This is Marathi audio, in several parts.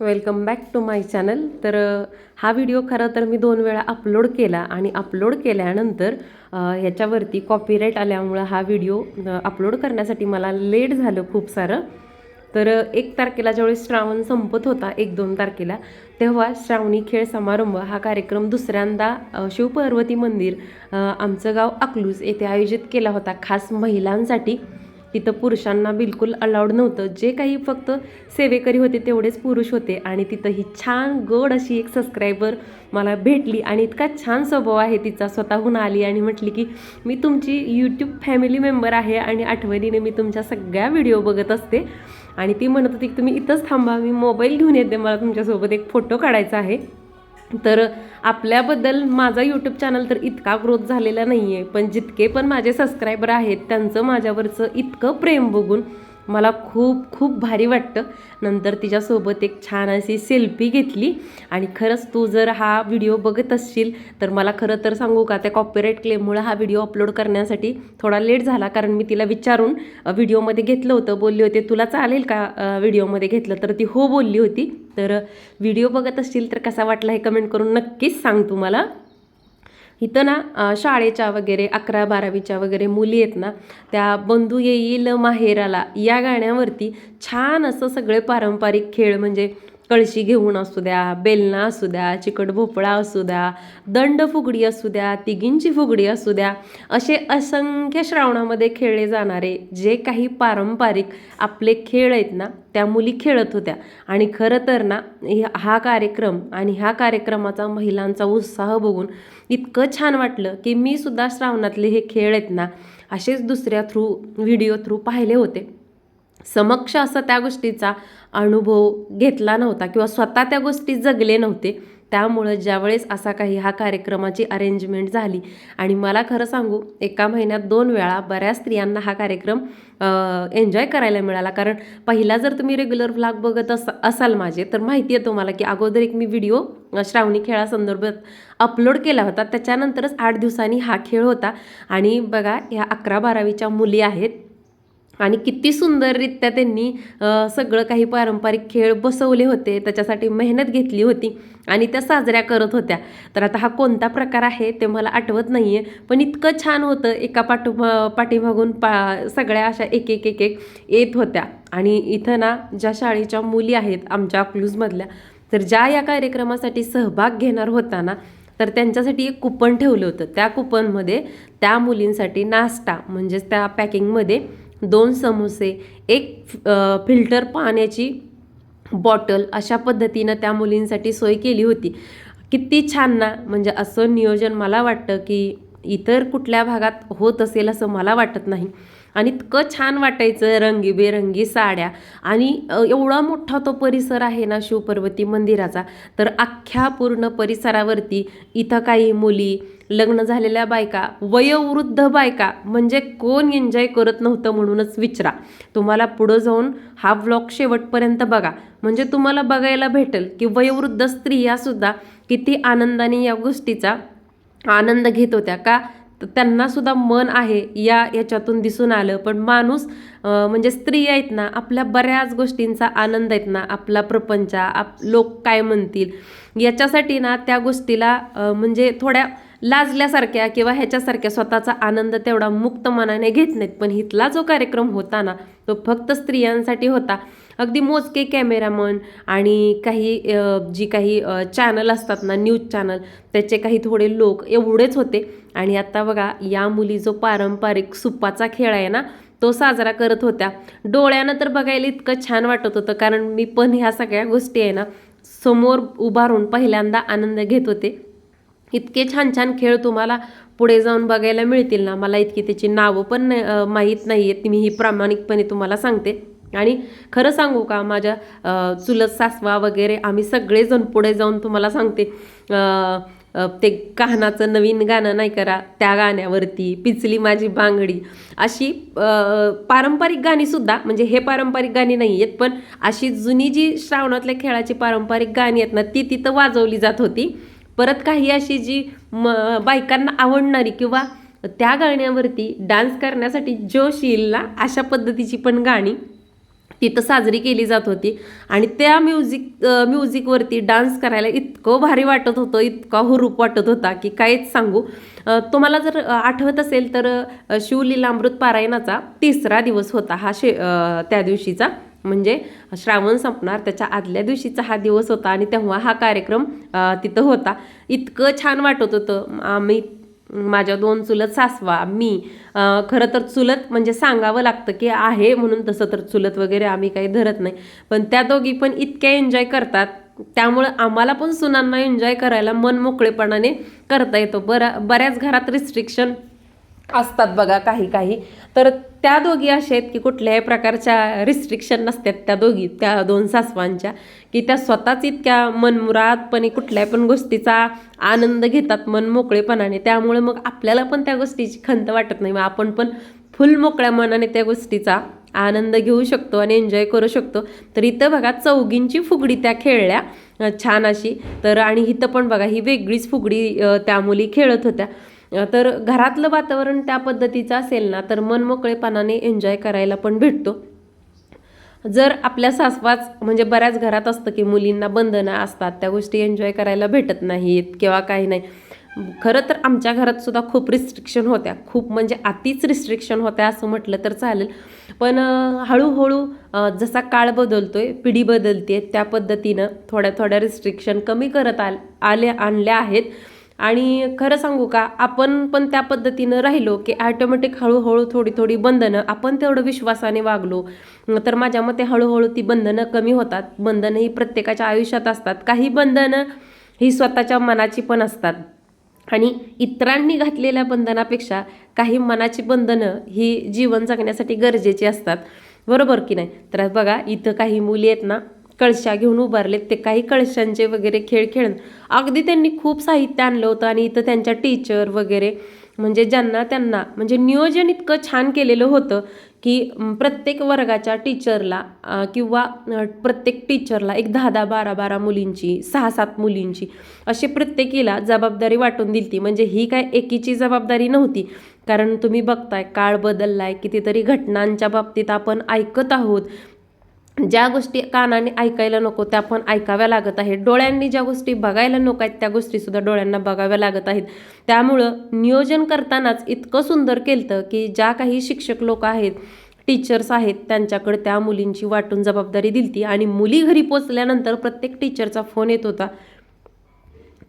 Welcome back to my channel तर हा व्हिडिओ खरं तर मी दोन वेळा अपलोड केला आणि अपलोड केल्यानंतर ह्याच्यावरती कॉपीराईट आल्यामुळं हा व्हिडिओ अपलोड करण्यासाठी मला लेट झालं खूप सारं. तर एक तारखेला ज्यावेळेस श्रावण संपत होता एक दोन तारखेला तेव्हा श्रावणी खेळ समारंभ हा कार्यक्रम दुसऱ्यांदा शिवपार्वती मंदिर आमचं गाव अकलूज येथे आयोजित केला होता खास महिलांसाठी. तिथं पुरुषांना बिलकुल अलाउड नव्हतं. जे काही फक्त सेवेकरी होते तेवढेच पुरुष होते आणि तिथं ही छान गोड अशी एक सबस्क्रायबर मला भेटली आणि इतका छान स्वभाव आहे तिचा. स्वतःहून आली आणि म्हटली की मी तुमची यूट्यूब फॅमिली मेंबर आहे आणि आठवणीने मी तुमच्या सगळ्या व्हिडिओ बघत असते. आणि ती म्हणत होती की तुम्ही इथंच थांबा मी मोबाईल घेऊन येते. मला तुमच्यासोबत एक फोटो काढायचा आहे. तर आपल्याबद्दल माझा यूट्यूब चॅनल तर इतका ग्रोथ झालेला नाही आहे पण जितके पण माझे सबस्क्रायबर आहेत त्यांचं माझ्यावरचं इतकं प्रेम बघून मला खूप खूप भारी वाटतं. नंतर तिच्यासोबत एक छान अशी सेल्फी घेतली. आणि खरंच तू जर हा व्हिडिओ बघत असशील तर मला खरं तर सांगू का त्या कॉपीराईट क्लेममुळे हा व्हिडिओ अपलोड करण्यासाठी थोडा लेट झाला. कारण मी तिला विचारून व्हिडिओमध्ये घेतलं होतं बोलली होते तुला चालेल का व्हिडिओमध्ये घेतलं? तर ती हो बोलली होती. तर व्हिडिओ बघत असशील तर कसा वाटला हे कमेंट करून नक्कीच सांग तुम्हाला. इथं ना शाळेच्या वगैरे अकरा बारावीच्या वगैरे मुली आहेत ना त्या बंधू येईल माहेराला या गाण्यावरती छान असं सगळे पारंपरिक खेळ म्हणजे कळशी घेऊन असू द्या बेलना असू द्या चिकट भोपळा असू द्या दंड फुगडी असू द्या तिघींची फुगडी असू द्या असे असंख्य श्रावणामध्ये खेळले जाणारे जे काही पारंपरिक आपले खेळ आहेत ना त्या मुली खेळत होत्या. आणि खरं तर ना हा कार्यक्रम आणि ह्या कार्यक्रमाचा महिलांचा उत्साह बघून इतकं छान वाटलं की मी सुद्धा श्रावणातले हे खेळ आहेत ना असेच दुसऱ्या थ्रू व्हिडिओ थ्रू पाहिले होते. समक्ष असा त्या गोष्टीचा अनुभव घेतला नव्हता किंवा स्वतः त्या गोष्टी जगले नव्हते. त्यामुळं ज्यावेळेस असा काही हा कार्यक्रमाची अरेंजमेंट झाली आणि मला खरं सांगू एका महिन्यात दोन वेळा बऱ्याच स्त्रियांना हा कार्यक्रम एन्जॉय करायला मिळाला. कारण पहिला जर तुम्ही रेग्युलर व्लॉग बघत अस असाल माझे तर माहिती आहे तुम्हाला की अगोदर एक मी व्हिडिओ श्रावणी खेळासंदर्भात अपलोड केला होता. त्याच्यानंतरच आठ दिवसांनी हा खेळ होता. आणि बघा ह्या अकरा बारावीच्या मुली आहेत. आणि किती सुंदररित्या त्यांनी सगळं काही पारंपरिक खेळ बसवले होते त्याच्यासाठी मेहनत घेतली होती आणि त्या साजऱ्या करत होत्या. तर आता हा कोणता प्रकार आहे ते मला आठवत नाही आहे पण इतकं छान होतं. एका पाठो पाठीमागून पा सगळ्या अशा एक एक एक एक येत होत्या. आणि इथं ना ज्या शाळेच्या मुली आहेत आमच्या अकलूजमधल्या तर ज्या या कार्यक्रमासाठी सहभाग घेणार होता ना तर त्यांच्यासाठी एक कुपन ठेवलं होतं. त्या कुपनमध्ये त्या मुलींसाठी नाश्ता म्हणजेच त्या पॅकिंगमध्ये दोन समोसे एक फिल्टर पाण्याची बॉटल अशा पद्धतीनं त्या मुलींसाठी सोय केली होती. किती छान ना म्हणजे असं नियोजन मला वाटतं की इतर कुठल्या भागात होत असेल असं मला वाटत नाही. आणि इतकं छान वाटायचं रंगीबेरंगी साड्या. आणि एवढा मोठा तो परिसर आहे ना शिवपर्वती मंदिराचा तर अख्ख्या पूर्ण परिसरावरती इथं काही मुली लग्न झालेल्या बायका वयोवृद्ध बायका म्हणजे कोण एन्जॉय करत नव्हतं म्हणूनच विचारा. तुम्हाला पुढं जाऊन हा व्लॉग शेवटपर्यंत बघा. म्हणजे तुम्हाला बघायला भेटेल की वयोवृद्ध स्त्रियासुद्धा किती आनंदाने या गोष्टीचा आनंद घेत होत्या. का? तर त्यांनासुद्धा मन आहे या याच्यातून दिसून आलं. पण माणूस म्हणजे स्त्री आहेत ना आपल्या बऱ्याच गोष्टींचा आनंद आहेत ना आपला प्रपंच आप लोक काय म्हणतील? याच्यासाठी ना त्या गोष्टीला म्हणजे थोड्या लाजल्यासारख्या किंवा ह्याच्यासारख्या स्वतःचा आनंद तेवढा मुक्त मनाने घेत नाहीत. पण इथला जो कार्यक्रम होता ना तो फक्त स्त्रियांसाठी होता. अगदी मोजके कॅमेरामन आणि काही जी काही चॅनल असतात ना न्यूज चॅनल त्याचे काही थोडे लोक एवढेच होते. आणि आता बघा या मुली जो पारंपरिक सुपाचा खेळ आहे ना तो साजरा करत होत्या. डोळ्यानं तर बघायला इतकं छान वाटत होतं कारण मी पण ह्या सगळ्या गोष्टी आहे ना समोर उभारून पहिल्यांदा आनंद घेत होते. इतके छान छान खेळ तुम्हाला पुढे जाऊन बघायला मिळतील ना मला इतकी त्याची नावं पण माहीत नाही आहेत मी ही प्रामाणिकपणे तुम्हाला सांगते. आणि खरं सांगू का माझ्या चुलत सासवा वगैरे आम्ही सगळेजण पुढे जाऊन तुम्हाला सांगते. ते कानाचं नवीन गाणं नाही करा त्या गाण्यावरती पिचली माझी बांगडी अशी पारंपरिक गाणीसुद्धा म्हणजे हे पारंपरिक गाणी नाही आहेत पण अशी जुनी जी श्रावणातल्या खेळाची पारंपरिक गाणी आहेत ना ती तिथं वाजवली जात होती. परत काही अशी जी म बायकांना आवडणारी किंवा त्या गाण्यावरती डान्स करण्यासाठी जोश येईल ना अशा पद्धतीची पण गाणी तिथं साजरी केली जात होती. आणि त्या म्युझिक म्युझिकवरती डान्स करायला इतकं भारी वाटत होतं इतका हुरूप वाटत होता की काहीच सांगू. तुम्हाला जर आठवत असेल तर शिवलीलामृत पारायणाचा तिसरा दिवस होता हा शे त्या दिवशीचा. म्हणजे श्रावण संपणार त्याच्या आदल्या दिवशीचा हा दिवस होता आणि तेव्हा हा कार्यक्रम तिथं होता. इतकं छान वाटत होतं. आम्ही माझ्या दोन चुलत सासवा मी खरं तर चुलत म्हणजे सांगावं लागतं की आहे म्हणून तसं तर चुलत वगैरे आम्ही काही धरत नाही. पण त्या दोघी पण इतक्या एन्जॉय करतात त्यामुळं आम्हाला पण सुनांना एन्जॉय करायला मन मोकळेपणाने करता येतो. बरा बऱ्याच घरात रिस्ट्रिक्शन असतात बघा काही काही. तर त्या दोघी अशा आहेत की कुठल्याही प्रकारच्या रिस्ट्रिक्शन नसतात त्या दोघी त्या दोन सासवांच्या. की त्या स्वतःच इतक्या मनमुरादपणे कुठल्याही पण गोष्टीचा आनंद घेतात मन मोकळेपणाने. त्यामुळे मग आपल्याला पण त्या गोष्टीची खंत वाटत नाही. मग आपण पण फुल मोकळ्या मनाने त्या गोष्टीचा आनंद घेऊ शकतो आणि एन्जॉय करू शकतो. तर इथं बघा चौघींची फुगडी त्या खेळल्या छान अशी. तर आणि इथं पण बघा ही वेगळीच फुगडी त्या मुली खेळत होत्या. तर घरातलं वातावरण त्या पद्धतीचं असेल ना तर मन मोकळेपणाने एन्जॉय करायला पण भेटतो. जर आपल्या सासवाच म्हणजे बऱ्याच घरात असतं की मुलींना बंधनं असतात त्या गोष्टी एन्जॉय करायला भेटत नाहीत किंवा काही नाही. खरं तर आमच्या घरात सुद्धा खूप रिस्ट्रिक्शन होत्या. खूप म्हणजे अतिच रिस्ट्रिक्शन होत्या असं म्हटलं तर चालेल. पण हळूहळू जसा काळ बदलतोय पिढी बदलते त्या पद्धतीनं थोड्या थोड्या रिस्ट्रिक्शन कमी करत आल आले आणल्या आहेत. आणि खरं सांगू का आपण पण त्या पद्धतीनं राहिलो की ॲटोमॅटिक हळूहळू थोडी थोडी बंधनं आपण तेवढं विश्वासाने वागलो. तर माझ्या मते हळूहळू ती बंधनं कमी होतात. बंधनं ही प्रत्येकाच्या आयुष्यात असतात. काही बंधनं ही स्वतःच्या मनाची पण असतात. आणि इतरांनी घातलेल्या बंधनापेक्षा काही मनाची बंधनं ही जीवन जगण्यासाठी गरजेची असतात. बरोबर की नाही? तर बघा इथं काही मुली आहेत ना कळशा घेऊन उभारलेत. ते काही कळशांचे वगैरे खेळ खेळून अगदी त्यांनी खूप साहित्य आणलं होतं आणि इथं त्यांच्या टीचर वगैरे म्हणजे ज्यांना त्यांना म्हणजे नियोजन इतकं छान केलेलं होतं की प्रत्येक वर्गाच्या टीचरला किंवा प्रत्येक टीचरला एक दहा दहा बारा बारा मुलींची सहा सात मुलींची अशी प्रत्येकीला जबाबदारी वाटून दिली म्हणजे ही काय एकीची जबाबदारी नव्हती. कारण तुम्ही बघताय काळ बदललाय कितीतरी घटनांच्या बाबतीत आपण ऐकत आहोत. ज्या गोष्टी कानाने ऐकायला नको त्या पण ऐकाव्या लागत आहेत. डोळ्यांनी ज्या गोष्टी बघायला नको आहेत त्या गोष्टीसुद्धा डोळ्यांना बघाव्या लागत आहेत. त्यामुळं नियोजन करतानाच इतकं सुंदर केलं की ज्या काही शिक्षक लोक आहेत टीचर्स आहेत त्यांच्याकडे त्या मुलींची वाटून जबाबदारी दिलती आणि मुली घरी पोचल्यानंतर प्रत्येक टीचरचा फोन येत होता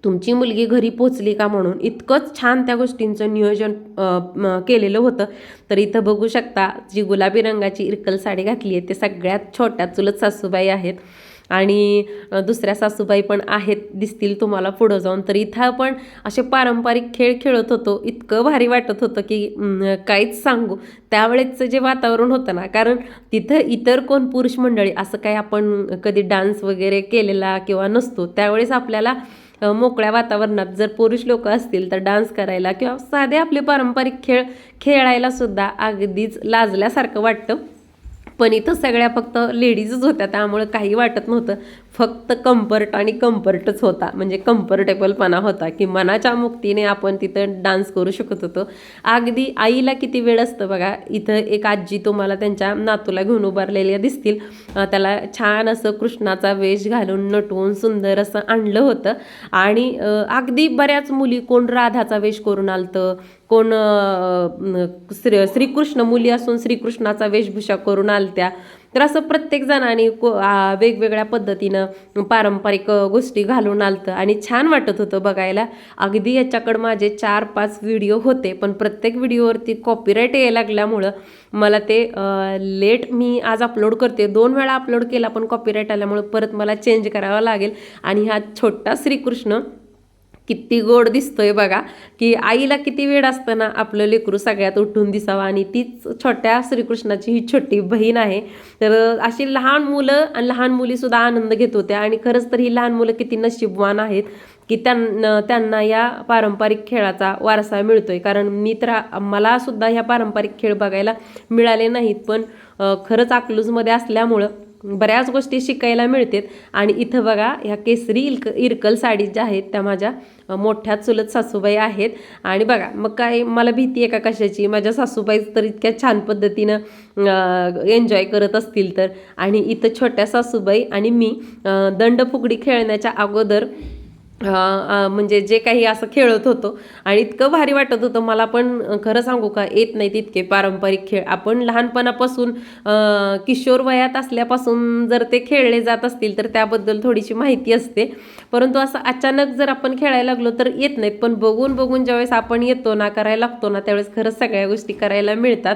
तुमची मुलगी घरी पोचली का म्हणून इतकंच छान त्या गोष्टींचं नियोजन केलेलं होतं. तर इथं बघू शकता जी गुलाबी रंगाची इरकल साडी घातली आहे ते सगळ्यात छोट्या चुलत सासूबाई आहेत. आणि दुसऱ्या सासूबाई पण आहेत दिसतील तुम्हाला पुढं जाऊन. तर इथं पण असे पारंपरिक खेळ खेळत होतो. इतकं भारी वाटत होतं की काहीच सांगू. त्यावेळेचं जे वातावरण होतं ना कारण तिथं इतर कोण पुरुष मंडळी असं काही आपण कधी डान्स वगैरे केलेला किंवा नसतो. त्यावेळेस आपल्याला मोकळ्या वातावरणात जर पुरुष लोक असतील तर डान्स करायला किंवा साधे आपले पारंपरिक खेळ खेळायला सुद्धा अगदीच लाजल्यासारखं वाटतं. पण इथं सगळ्या फक्त लेडीजच होत्या त्यामुळं काही वाटत नव्हतं. फक्त कम्फर्ट आणि कम्फर्टच होता. म्हणजे कम्फर्टेबलपणा होता की मनाच्या मुक्तीने आपण तिथं डान्स करू शकत होतो. अगदी आईला किती वेळ असतं बघा इथं एक आजी तुम्हाला त्यांच्या नातूला घेऊन उभारलेल्या दिसतील. त्याला छान असं कृष्णाचा वेश घालून नटवून सुंदर असं आणलं होतं. आणि अगदी बऱ्याच मुली कोण राधाचा वेश करून आलतं कोण श्री श्रीकृष्ण मुली असून श्रीकृष्णाचा वेशभूषा करून आलत्या. तर असं प्रत्येक जणांनी को वेगवेगळ्या पद्धतीनं पारंपरिक गोष्टी घालून आलतं. आणि छान वाटत होतं बघायला. अगदी याच्याकडं माझे चार पाच व्हिडिओ होते पण प्रत्येक व्हिडिओवरती कॉपीराईट यायला लागल्यामुळं मला ते लेट मी आज अपलोड करते. दोन वेळा अपलोड केला पण कॉपीराईट आल्यामुळं परत मला चेंज करावा लागेल. आणि हा छोटा श्रीकृष्ण किती गोड दिसतोय बघा की आईला किती वेळ असताना आपलं लेकरू सगळ्यात उठून दिसावं आणि तीच छोट्या श्रीकृष्णाची ही छोटी बहीण आहे. तर अशी लहान मुलं आणि लहान मुलीसुद्धा आनंद घेत होत्या आणि खरंच तर ही लहान मुलं किती नशीबवान आहेत की त्यांना त्यांना या पारंपरिक खेळाचा वारसा मिळतोय. कारण मी तर मला सुद्धा ह्या पारंपरिक खेळ बघायला मिळाले नाहीत पण खरंच अकलूजमध्ये असल्यामुळं बऱ्याच गोष्टी शिकायला मिळतात. आणि इथं बघा ह्या केसरी इल्क इरकल साडी ज्या आहेत त्या माझ्या मोठ्या चुलत सासूबाई आहेत. आणि बघा मग काय मला भीती आहे का कशाची? माझ्या सासूबाई तर इतक्या छान पद्धतीनं एन्जॉय करत असतील तर. आणि इथं छोट्या सासूबाई आणि मी दंड दंडफुगडी खेळण्याच्या अगोदर म्हणजे जे काही असं खेळत होतो. आणि इतकं भारी वाटत होतं मला पण खरं सांगू का येत नाहीत इतके पारंपरिक खेळ. आपण लहानपणापासून किशोर वयात असल्यापासून जर ते खेळले जात असतील तर त्याबद्दल थोडीशी माहिती असते. परंतु असं अचानक जर आपण खेळायला लागलो तर येत नाहीत. पण बघून बघून ज्यावेळेस आपण येतो ना करायला लागतो ना त्यावेळेस खरंच सगळ्या गोष्टी करायला मिळतात.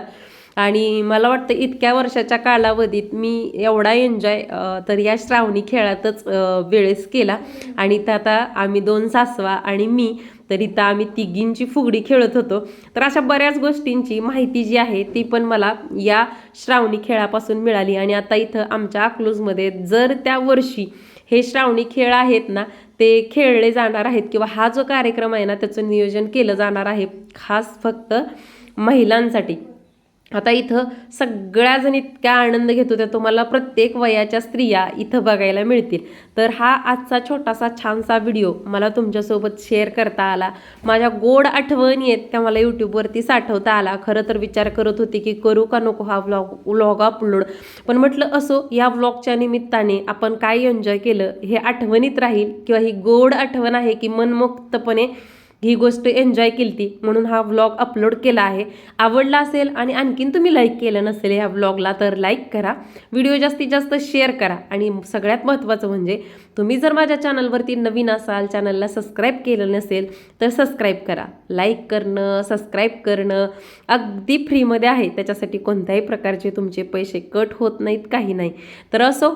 आणि मला वाटतं इतक्या वर्षाच्या कालावधीत मी एवढा एन्जॉय तर या श्रावणी खेळातच वेळेस केला. आणि तर आता आम्ही दोन सासवा आणि मी तर इथं आम्ही तिघींची फुगडी खेळत होतो. तर अशा बऱ्याच गोष्टींची माहिती जी आहे ती पण मला या श्रावणी खेळापासून मिळाली. आणि आता इथं आमच्या अकलूजमध्ये जर त्या वर्षी हे श्रावणी खेळ आहेत ना ते खेळले जाणार आहेत किंवा हा जो कार्यक्रम आहे ना त्याचं नियोजन केलं जाणार आहे खास फक्त महिलांसाठी. आता इथं सगळ्याजण इतक्या आनंद घेतो त्या तुम्हाला प्रत्येक वयाच्या स्त्रिया इथं बघायला मिळतील. तर हा आजचा छोटासा छानसा व्हिडिओ मला तुमच्यासोबत शेअर करता आला. माझ्या गोड आठवणी आहेत त्या मला यूट्यूबवरती साठवता आला. खरं तर विचार करत होते की करू का नको हा व्लॉग व्लॉग अपलोड पण म्हटलं असो या व्लॉगच्या निमित्ताने आपण काय एन्जॉय केलं हे आठवणीत राहील किंवा ही गोड आठवण आहे की मनमुक्तपणे ही गोष्ट एन्जॉय केली ती म्हणून हा व्लॉग अपलोड केला आहे. आवडला असेल आणि आणखीन तुम्ही लाईक केलं नसेल ह्या व्लॉगला तर लाईक करा. व्हिडिओ जास्तीत जास्त शेअर करा. आणि सगळ्यात महत्त्वाचं म्हणजे तुम्ही जर माझ्या चॅनलवरती नवीन असाल चॅनलला सबस्क्राईब केलं नसेल तर सबस्क्राईब करा. लाईक करणं सबस्क्राईब करणं अगदी फ्रीमध्ये आहे. त्याच्यासाठी कोणत्याही प्रकारचे तुमचे पैसे कट होत नाहीत काही नाही. तर असो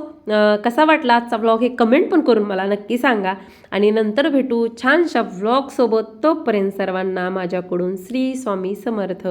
कसा वाटला आजचा व्लॉग हे कमेंट पण करून मला नक्की सांगा. आणि नंतर भेटू छानशा व्लॉगसोबत तोपर्यंत सर्वांना माझ्याकडून श्री स्वामी समर्थ.